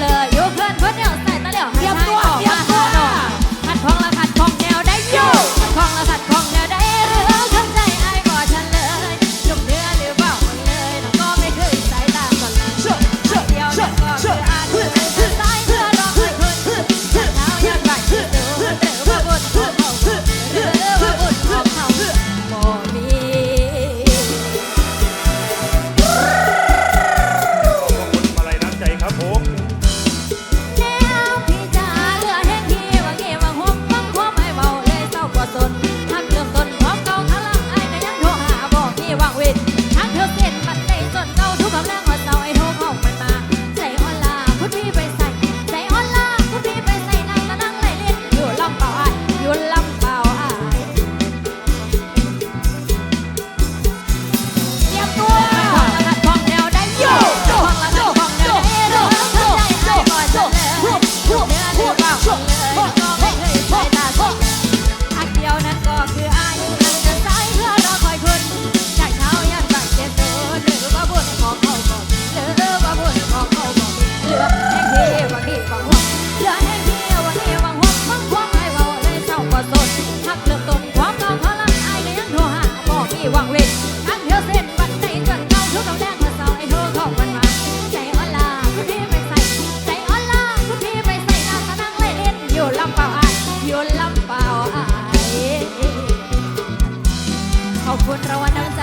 lời ฮักเลิกตรความทองทอลังไอ้ก็ยังโทรหาบอกมีหวังเวททั้งเธอเส้นวันใจจนเข้าทุาแรงมาเศร้ไอ้เธอของมันมาใจอ่อลาคุพีไปใส่ใจอ่อลาคุพีไปใส่หน้าตานั่งเล่เล่นอยู่ลำเป่าไอ้อยู่ลำเป่าไอ้ขอบคุณรางวัลน้ำใจ